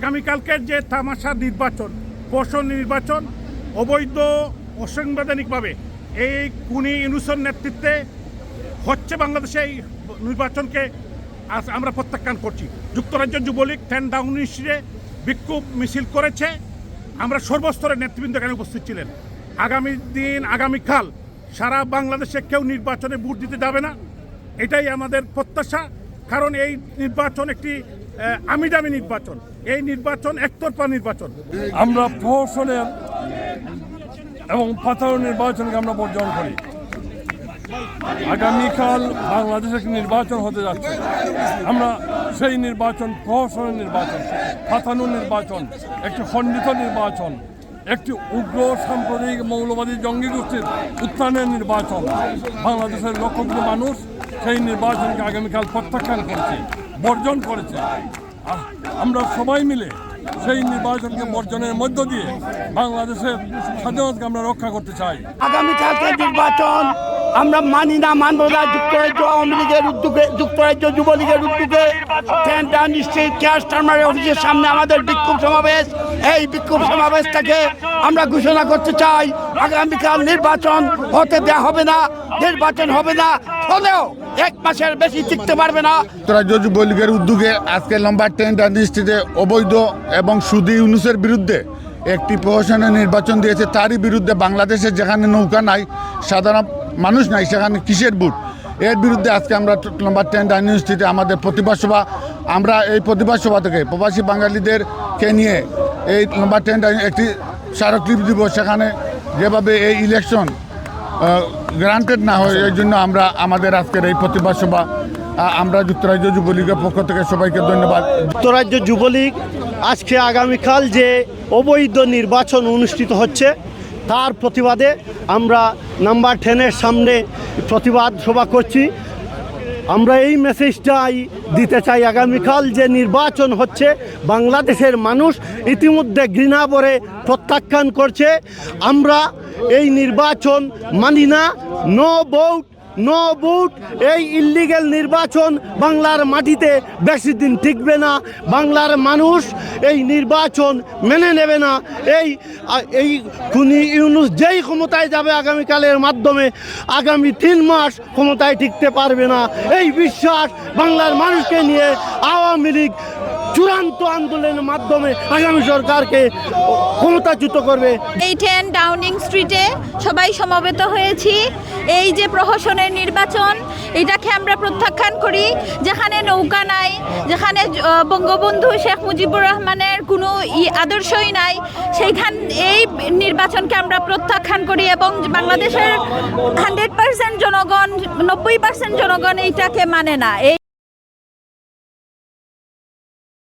আগামীকালকের যে তামাশা নির্বাচন পোষণ নির্বাচন, অবৈধ, অসাংবিধানিকভাবে এই কুনি ইউনুসের নেতৃত্বে হচ্ছে বাংলাদেশে এই নির্বাচনকে আজ আমরা প্রত্যাখ্যান করছি। যুক্তরাজ্য যুবলীগ টেন ডাউন ইস্যুতে বিক্ষোভ মিছিল করেছে। আমরা সর্বস্তরের নেতৃবৃন্দ এখানে উপস্থিত ছিলেন। আগামী দিন আগামীকাল সারা বাংলাদেশে কেউ নির্বাচনে ভোট দিতে যাবে না। এটাই আমাদের প্রত্যাশা। কারণ এই নির্বাচন একটি আমিদামি নির্বাচন। এই নির্বাচন একতরফা নির্বাচন। আমরা প্রহসনের এবং পাতার নির্বাচনকে আমরা বর্জন করি। আগামীকাল বাংলাদেশে একটি নির্বাচন হতে যাচ্ছে। আমরা সেই নির্বাচন, প্রহসনের নির্বাচন পাতানো নির্বাচন, একটি খণ্ডিত নির্বাচন, একটি উগ্র সাম্প্রদায়িক মৌলবাদী জঙ্গি গোষ্ঠীর উত্থানের নির্বাচন। বাংলাদেশের লক্ষ মানুষ সেই নির্বাচনকে আগামীকাল প্রত্যাখ্যান করেছে, বর্জন করেছে। আমরা সবাই মিলে সেই নির্বাচনকে বর্জনের মধ্য দিয়ে বাংলাদেশের স্বাধীনতাকে আমরা রক্ষা করতে চাই। আগামীকালকে নির্বাচন আমরা মানি না, মানব না, যুক্তরাজ্য, আওয়ামী লীগের উদ্যোগে, যুক্তরাজ্য যুবলীগের উদ্যোগে। সেন্টার নিশ্চিত ক্যাশ টার্মারের অফিসের সামনে আমাদের বিক্ষোভ সমাবেশ। এই বিক্ষোভ সমাবেশ সমাবেশটাকে আমরা ঘোষণা করতে চাই। আগামীকাল নির্বাচন হতে দেওয়া হবে না, নির্বাচন হবে না, হলেও এক মাসের বেশি টিকতে পারবে না। যুক্তরাজ্য যুবলীগের উদ্যোগে আজকে লম্বা টেন্ট ইন্ডাস্ট্রিতে অবৈধ এবং সুদী ইউনুসের বিরুদ্ধে একটি প্রহসনের নির্বাচন দিয়েছে। তারই বিরুদ্ধে বাংলাদেশে যেখানে নৌকা নাই, সাধারণ মানুষ নাই, সেখানে কিসের বুট এর বিরুদ্ধে আজকে আমরা লম্বা টেন্ট ইউনিভার্সিটিতে আমাদের প্রতিবাদ সভা। আমরা এই প্রতিবাদ সভা থেকে প্রবাসী বাঙালিদেরকে নিয়ে এই লম্বা টেন্ট একটি স্মারকলিপি দিব। সেখানে যেভাবে এই ইলেকশন গ্রান্টেড না হয়, এই জন্য আমরা আমাদের আজকের এই প্রতিবাদ সভা আমরা যুক্তরাজ্য যুবলীগের পক্ষ থেকে সবাইকে ধন্যবাদ। যুক্তরাজ্য যুবলীগ আজকে আগামীকাল যে অবৈধ নির্বাচন অনুষ্ঠিত হচ্ছে তার প্রতিবাদে আমরা নাম্বার টেনের সামনে প্রতিবাদ সভা করছি। আমরা এই মেসেজটাই দিতে চাই আগামীকাল যে নির্বাচন হচ্ছে, বাংলাদেশের মানুষ ইতিমধ্যে ঘৃণা ভরে প্রত্যাখ্যান করছে। আমরা এই নির্বাচন মানি না নো ভোট নো ভোট এই ইল্লিগেল নির্বাচন বাংলার মাটিতে বেশি দিন টিকবে না। বাংলার মানুষ এই নির্বাচন মেনে নেবে না, এই এই খুনি ইউনুস যেই ক্ষমতায় যাবে আগামীকালের মাধ্যমে, আগামী তিন মাস ক্ষমতায় টিকতে পারবে না। এই বিশ্বাস বাংলার মানুষকে নিয়ে আওয়ামী লীগ চূড়ান্ত আন্দোলনের মাধ্যমে আগামী সরকারকে ক্ষমতাচ্যুত করবে। এই টেন ডাউনিং স্ট্রিটে সবাই সমবেত হয়েছি। এই যে প্রহসনের নির্বাচন, এটাকে আমরা প্রত্যাখ্যান করি। যেখানে নৌকা নাই, যেখানে বঙ্গবন্ধু শেখ মুজিবুর রহমানের কোনো আদর্শই নাই, সেইখান, এই নির্বাচনকে আমরা প্রত্যাখ্যান করি এবং বাংলাদেশের হান্ড্রেড পার্সেন্ট জনগণ, নব্বই পার্সেন্ট জনগণ এইটাকে মানে না। এই